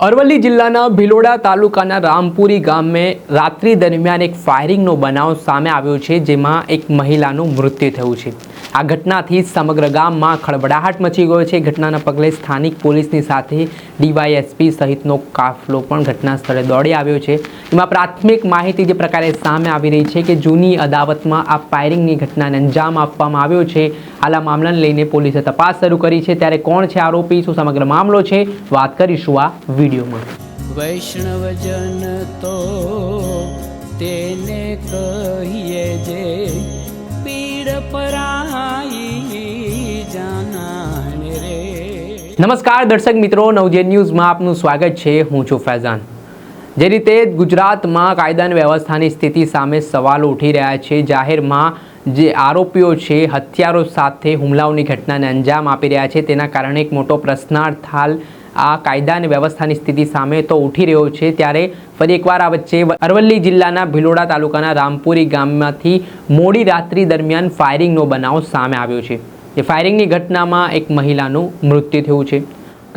અરવલ્લી જિલ્લાના ભિલોડા તાલુકાના રામપુરી ગામે રાત્રિ દરમિયાન એક ફાયરિંગનો બનાવ સામે આવ્યો છે, જેમાં એક મહિલાનું મૃત્યુ થયું છે. આ ઘટનાથી સમગ્ર ગામમાં ખળબડાહટ મચી ગયો છે. ઘટનાના પગલે સ્થાનિક પોલીસની સાથે ડીવાયએસપી સહિતનો કાફલો પણ ઘટના સ્થળે દોડી આવ્યો છે. એમાં પ્રાથમિક માહિતી જે પ્રકારે સામે આવી રહી છે કે જૂની અદાવતમાં આ ફાયરિંગની ઘટનાને અંજામ આપવામાં આવ્યો છે. હાલ આ મામલાને લઈને પોલીસે તપાસ શરૂ કરી છે. ત્યારે કોણ છે આરોપી, શું સમગ્ર મામલો છે? વાત કરીશું આ વિડીયોમાં. વૈષ્ણવજન તો તેને કહીએ જે નમસ્કાર દર્શક મિત્રો નવજેન ન્યૂઝમાં આપનું સ્વાગત છે. હું છું ફૈઝાન. જે રીતે ગુજરાતમાં કાયદા વ્યવસ્થાની સ્થિતિ સામે સવાલો ઉઠી રહ્યા છે, જાહેરમાં જે આરોપીઓ છે, હથિયારો સાથે હુમલાઓની ઘટનાને અંજામ આપી રહ્યા છે. તેના કારણે એક મોટો પ્રશ્નાર્થ હાલ આ કાયદા અને વ્યવસ્થાની સ્થિતિ સામે તો ઉઠી રહ્યો છે ત્યારે ફરી એકવાર આ વચ્ચે અરવલ્લી જિલ્લાના ભિલોડા તાલુકાના રામપુરી ગામમાંથી મોડી રાત્રિ દરમિયાન ફાયરિંગનો બનાવ સામે આવ્યો છે. જે ફાયરિંગની ઘટનામાં એક મહિલાનું મૃત્યુ થયું છે.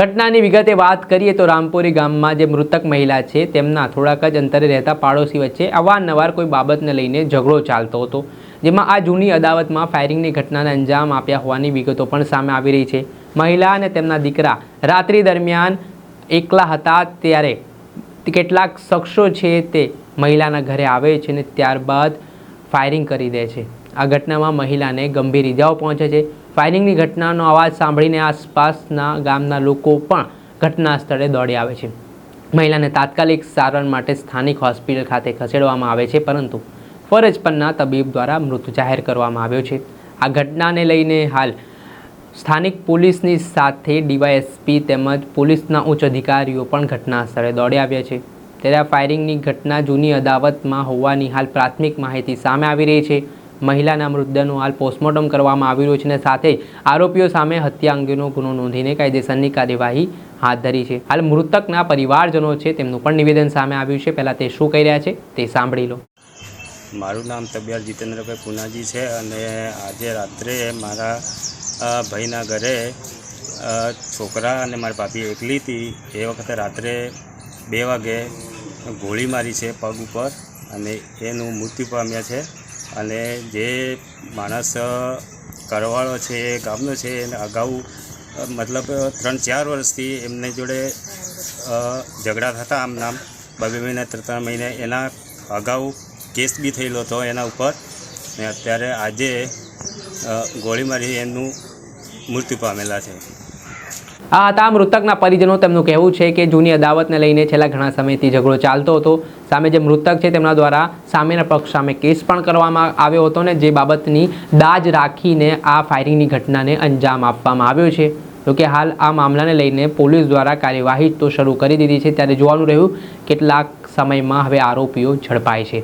ઘટનાની વિગતે વાત કરીએ તો રામપુરી ગામમાં જે મૃતક મહિલા છે, તેમના થોડાક જ અંતરે રહેતા પાડોશી વચ્ચે અવારનવાર કોઈ બાબતને લઈને ઝઘડો ચાલતો હતો, જેમાં આ જૂની અદાવતમાં ફાયરિંગની ઘટનાને અંજામ આપ્યા હોવાની વિગતો પણ સામે આવી રહી છે. મહિલા અને તેમના દીકરા રાત્રિ દરમિયાન એકલા હતા ત્યારે કેટલાક શખ્સો છે તે મહિલાના ઘરે આવે છે અને ત્યારબાદ ફાયરિંગ કરી દે છે. આ ઘટનામાં મહિલાને ગંભીર ઇજાઓ પહોંચે છે. ફાયરિંગની ઘટનાનો અવાજ સાંભળીને આસપાસના ગામના લોકો પણ ઘટના સ્થળે દોડી આવે છે. મહિલાને તાત્કાલિક સારવાર માટે સ્થાનિક હોસ્પિટલ ખાતે ખસેડવામાં આવે છે, પરંતુ ફરજ પરના તબીબ દ્વારા મૃત જાહેર કરવામાં આવ્યો છે. આ ઘટનાને લઈને હાલ સ્થાનિક પોલીસની સાથે ડીવાયએસપી તેમજ પોલીસના ઉચ્ચ અધિકારીઓ પણ ઘટના સ્થળે દોડી આવ્યા છે. ત્યારે આ ફાયરિંગની ઘટના જૂની અદાવતમાં હોવાની હાલ પ્રાથમિક માહિતી સામે આવી રહી છે. મહિલાના મૃતદેહનું હાલ પોસ્ટમોર્ટમ કરવામાં આવી રહ્યું છે અને સાથે આરોપીઓ સામે હત્યા અંગેનો ગુનો નોંધીને કાયદેસરની કાર્યવાહી હાથ ધરી છે. હાલ મૃતકના પરિવારજનો છે તેમનું પણ નિવેદન સામે આવ્યું છે. પહેલાં તે શું કહી રહ્યા છે તે સાંભળી લો. મારું નામ તબિયાર જીતેન્દ્રભાઈ પુનાજી છે અને આજે રાત્રે મારા ભાઈના ઘરે છોકરા અને મારી ભાભી એકલી હતી. એ વખતે રાત્રે બે વાગે ગોળી મારી છે પગ ઉપર અને એનું મૃત્યુ પામ્યા છે. અને જે માણસ કરવાળો છે એ ગામનો છે, એને અગાઉ મતલબ ત્રણ ચાર વર્ષથી એમને જોડે ઝઘડા થતા આમ નામ. બે મહિના, ત્રણ ત્રણ મહિને એના અગાઉ કેસ બી થયેલો હતો એના ઉપર. ને અત્યારે આજે ગોળી મારી એમનું મૃત્યુ પામેલા છે. આ હતા મૃતકના પરિજનો. તેમનું કહેવું છે કે જૂની અદાવતને લઈને છેલ્લા ઘણા સમયથી ઝઘડો ચાલતો હતો. સામે જે મૃતક છે તેમના દ્વારા સામેના પક્ષ સામે કેસ પણ કરવામાં આવ્યો હતો ને જે બાબતની દાજ રાખીને આ ફાયરિંગની ઘટનાને અંજામ આપવામાં આવ્યો છે. જોકે હાલ આ મામલાને લઈને પોલીસ દ્વારા કાર્યવાહી તો શરૂ કરી દીધી છે. ત્યારે જોવાનું રહ્યું, કેટલાક સમયમાં હવે આરોપીઓ ઝડપાય છે.